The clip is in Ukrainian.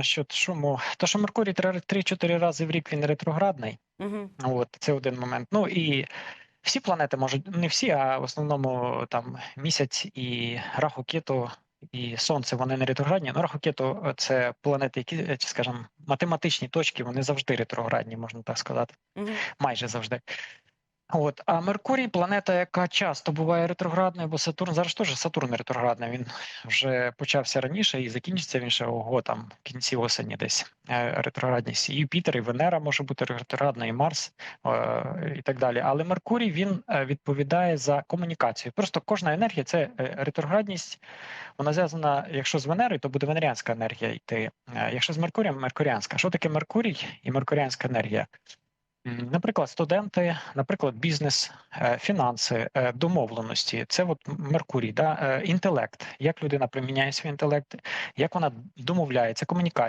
насчет шуму. То, що Меркурій 3-4 рази в рік він ретроградний. Угу. От це один момент. Ну і всі планети можуть не всі, а в основному там місяць і раху кету і сонце вони не ретроградні. Ну, раху кету – це планети, які, скажімо, математичні точки, вони завжди ретроградні, можна так сказати, Угу. майже завжди. От, а Меркурій планета, яка часто буває ретроградною, бо Сатурн зараз теж Сатурн ретроградний. Він вже почався раніше і закінчиться він ще ого, там в кінці осені десь е, ретроградність. І Юпітер, і Венера може бути ретроградна, і Марс е, і так далі. Але Меркурій він е, відповідає за комунікацію. Просто кожна енергія це ретроградність. Вона зв'язана, якщо з Венерою, то буде венеріанська енергія йти. Якщо з Меркурієм, меркуріанська. Що таке Меркурій і меркуріанська енергія? Наприклад, студенти, наприклад, бізнес, е, фінанси, е, домовленості. Це от Меркурій, да? е, інтелект. Як людина приміняє свій інтелект, як вона домовляється, комунікація.